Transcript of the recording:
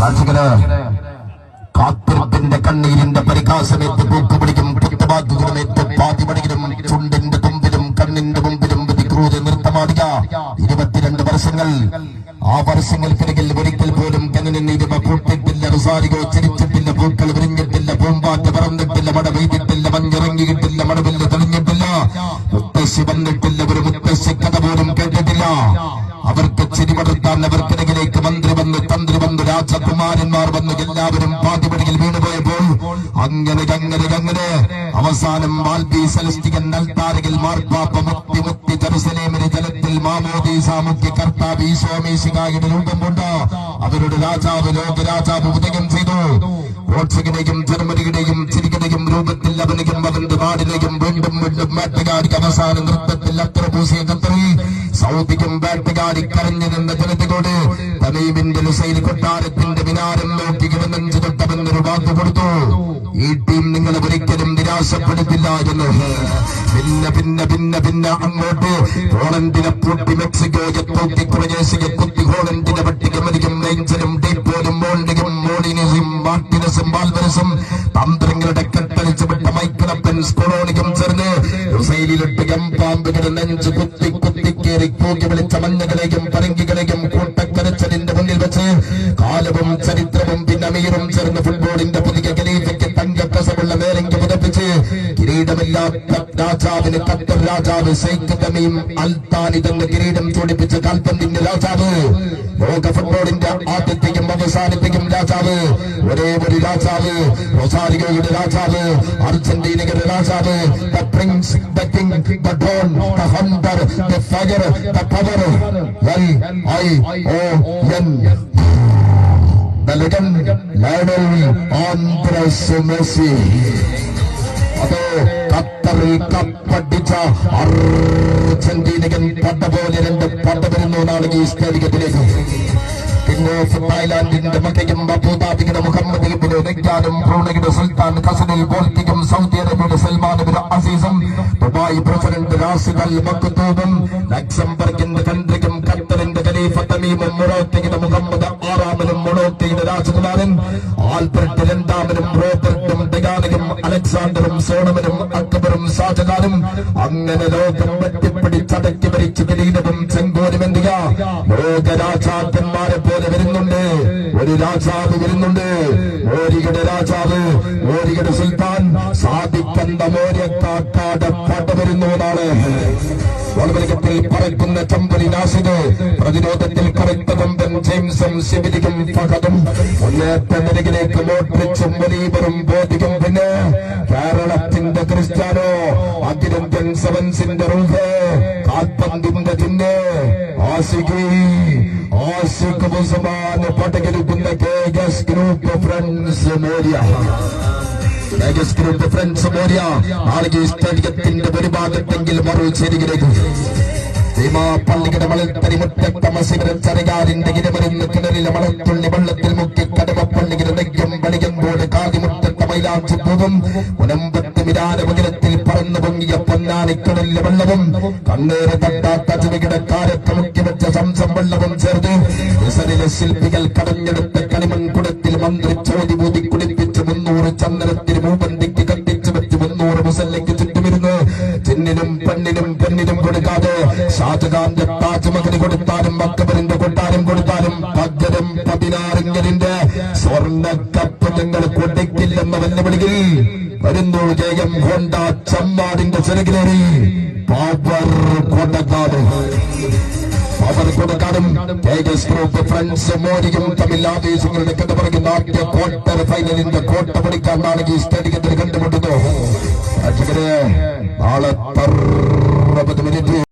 സാക്ഷികൾ കാത്തിരിപ്പിന്റെ കണ്ണീരിന്റെ പരിഹാസമേറ്റ് പൂക്കുപിടിക്കും കുത്തുവാക്കുകളുമേറ്റ് പാതിമണിയിലും ചുണ്ടിന്റെ തുമ്പിലും കണ്ണിന്റെ മുമ്പിലും പ്രതിക്രൂര നിർത്തമാതിക ഇരുപത്തിരണ്ട് വർഷങ്ങൾ. ആ വർഷങ്ങൾക്കിടയിൽ ഒരിക്കൽ പോലും കണ്ണിന് ഇരുമ പൂട്ടിട്ടില്ല റുസാരികോ ചിരിച്ചിട്ടില്ല പൂക്കൾ വിരിഞ്ഞിട്ടില്ല പൂമ്പാറ്റ പറന്നിട്ടില്ല മട പെയ്തിട്ടില്ല മഞ്ഞിറങ്ങിയിട്ടില്ല മടവില്ല തെളിഞ്ഞിട്ടില്ല. മുത്തശ്ശി വന്നിട്ടില്ല ഒരു മുത്തശ്ശി കഥ പോലും കേട്ടിട്ടില്ല. ചിരിമടുത്താൻ അവർക്കിടയിലേക്ക് മന്ത്രി വന്ന് തന്ത്രി വന്ന് രാജകുമാരന്മാർ വന്ന് എല്ലാവരും പാതിപടിയിൽ വീണുപോയപ്പോൾ അങ്ങനെ അങ്ങനെ അങ്ങനെ അവസാനം മാൽബി സെലസ്റ്റികൻ നൽത്താരകിൽ മാർപ്പാപ്പ മുക്തി മുക്തി ജെറുസലേമിന് ജലത്തിൽ മാമോദി സാമുഖ്യ കർത്താവ് ഈശോമീശികായുടെ രൂപം കൊണ്ട് അവരുടെ രാജാവ് ലോകരാജാവ് ഉദയം ചെയ്തു. ഓട്സികനെയും ജർമ്മനിയുടെയും ചിരികനെയും രൂപത്തിൽ അവനെയും അവന്റെ നാടിനെയും വീണ്ടും വീണ്ടും വേട്ടകാരിക്ക് അവസാന നൃത്തത്തിൽ അത്ര പൂസിയ ഖത്തറി സൗദിക്കും ബാറ്റുകാരി കരഞ്ഞു നിന്ന ജനതയോട് തമീമിന്റെ ലുസൈൽ കൊട്ടാരത്തിന്റെ വിനാരം നോക്കി കിടന്നഞ്ചു തൊട്ടവെന്നൊരു വാക്ക് കൊടുത്തു. ഈ ടീം നിങ്ങളെ ഒരിക്കലും നിരാശപ്പെടുത്തില്ല എന്ന് പിന്നെ പിന്നെ പിന്നെ പിന്നെ അങ്ങോട്ട്. പോളണ്ടിനെ പൂട്ടി മെക്സിക്കോയെ തൂക്കി ക്രൊയേഷ്യയെ കുത്തി ഹോളണ്ടിനെ പട്ടികമരിക്കും റേഞ്ചറും ഡീപ്പോലും മോണ്ടിയും മോളിനിസും മാർട്ടിനസും ബാൽവരസും തന്ത്രങ്ങളുടെ കെട്ടഴിച്ചു വിട്ട മൈക്കിളപ്പൻ സ്കൂളോ റുസൈലിലിട്ട് എംപാമ്പുകളുടെ നെഞ്ച് കുത്തി കുത്തി കയറി കൂകി വിളിച്ച മഞ്ഞകളെയും പരങ്കികളെയും കൂട്ടക്കരച്ചലിന്റെ മുന്നിൽ വെച്ച് കാലവും ചരിത്രവും പിന്നെ അമീറും ചേർന്ന് ഫുട്ബോളിന്റെ പുതിയ ഖലീഫയ്ക്ക് തങ്കപ്രസമുള്ള നേരങ്കി പുതപ്പിച്ച് കിരീടമില്ലാത്ത രാജാവിന് ഖത്തർ രാജാവ് തമീം അൽത്താനി കിരീടം ചൂടിപ്പിച്ച കാൽപന്തിന്റെ രാജാവ്. ലോക ഫുട്ബോളിന്റെ ആദ്യത്തെയും അവസാനത്തെയും രാജാവ്. ഒരേ ഒരു രാജാവ് റൊസാരിയോയുടെ രാജാവ് അർജന്റീനയുടെ രാജാവ്. The prince the king the don the hunter the fire the power L I O N legend Lionel Andres Messi. അതോ കപ്പടിച്ച അർജന്റീനകൻ പട്ട പോലെ രണ്ട് പട്ട വരുന്നു ഈ സ്റ്റേഡിയത്തിലേക്ക് തായ്ലാന്റിന്റെ മക്കയും അബുദാബിയുടെ മുഹമ്മദ് ഇബിന് നെയ്യാനും ബ്രൂണയുടെ സുൽത്താൻ ഖസനിൽ ബോൾട്ടിക്കും സൗദി അറേബ്യയുടെ സൽമാൻ ഇബിൻ അസീസും ദുബായ് പ്രസിഡന്റ് റാസിദ് അൽ മക്തൂബും ലക്സംബർഗിന്റെ കൺട്രിക്കും ഖത്തറിന്റെ ഖലീഫ തമീമും മൊറോക്കയുടെ മുഹമ്മദ് ആറാമനും മൊറോക്കയുടെ രാജകുമാരൻ ആൽബർട്ട് രണ്ടാമനും റോബർട്ടും ഡഗാനയും അലക്സാണ്ടറും സോണമനും ഷാജഹാനും അങ്ങനെ ലോകം പറ്റിപ്പിടിച്ചടക്കി ഭരിച്ച് കിരീടവും ചെങ്കോലും എന്തിയ ലോകരാജാക്കന്മാരെ പോലെ വരുന്നുണ്ട്. ഒരു രാജാവ് വരുന്നുണ്ട്. മോരിയുടെ രാജാവ് മോരിയുടെ സുൽത്താൻ സാധിക്കണ്ട മോര്യക്കാക്കാട് പട വരുന്നു എന്നാണ്. വളവലകത്തിൽ പറക്കുന്ന ചമ്പലി നാസിദ് പ്രതിരോധത്തിൽ കറുത്ത കൊമ്പൻ ജെയിംസും ശിബിലിക്കും പകതും. മുന്നേറ്റ നിരകിലേക്ക് മോട്ടിച്ചും വലീബറും ബോധിക്കും സെവൻസിന്റെ റൂഹ് കാൽപന്തിന്റെ ചിഹ്ന ആശികി ആശിക് മുസമാൻ പടകിരിക്കുന്ന കെ എസ് ഗ്രൂപ്പ് ഫ്രണ്ട്സ് മോരിയ. വേഗസ് ഗ്രൂപ്പ് വെള്ളത്തിൽ മുക്കി കടമപ്പള്ളിയുടെ കാതിമുറ്റത്ത മുനമ്പത്ത് മിരാന മുകിലത്തിൽ പറന്നു പൊങ്ങിയ പൊന്നാനിക്കടലിലെ വെള്ളവും കണ്ണേറ് തട്ടാത്ത ചെവിയുടെ കാലത്ത് വെച്ച സംസം വെള്ളവും ചേർത്ത് ഹുസനിലെ ശില്പികൾ കടഞ്ഞെടുത്ത കളിമൺ കുടത്തിൽ മന്ത്രി ചോതി ഊതി കുടിപ്പിച്ച് മുന്നൂറ് ചന്ദനത്തിന് മൂവന്തിക്ക് കത്തിച്ചു വെച്ച് മുന്നൂറ് മുസല്ലയ്ക്ക് ചുറ്റുമിരുന്ന് ചിന്നിനും പെണ്ണിനും പെണ്ണിനും കൊടുക്കാതെ ഷാജഹാന്റെ താജ്മഹൽ കൊടുത്താലും അക്ബറിന്റെ കൊട്ടാരം കൊടുത്താലും പകരം പതിനാറിങ്ങലിന്റെ സ്വർണ കപ്പ് ഞങ്ങൾ കൊടുക്കില്ലെന്ന വെല്ലുവിളിയിൽ വരുന്നു ജയം കൊണ്ട ചമ്മാടിന്റെ ചെറുകിലേറി. പവർ കൊണ്ടക്കാട് അവർ കൊടക്കാടും തേജസ് ഗ്രൂപ്പ് ഫ്രണ്ട്സ് മോദിയും തമ്മിൽ ആവേശങ്ങളുടെ കഥ പറയുന്ന ആദ്യ ക്വാർട്ടർ ഫൈനലിന്റെ കോട്ട പഠിക്കാനാണ് ഈ സ്റ്റേഡിയത്തിൽ കണ്ടുമുട്ടുന്നു നാളെ മിനിറ്റ്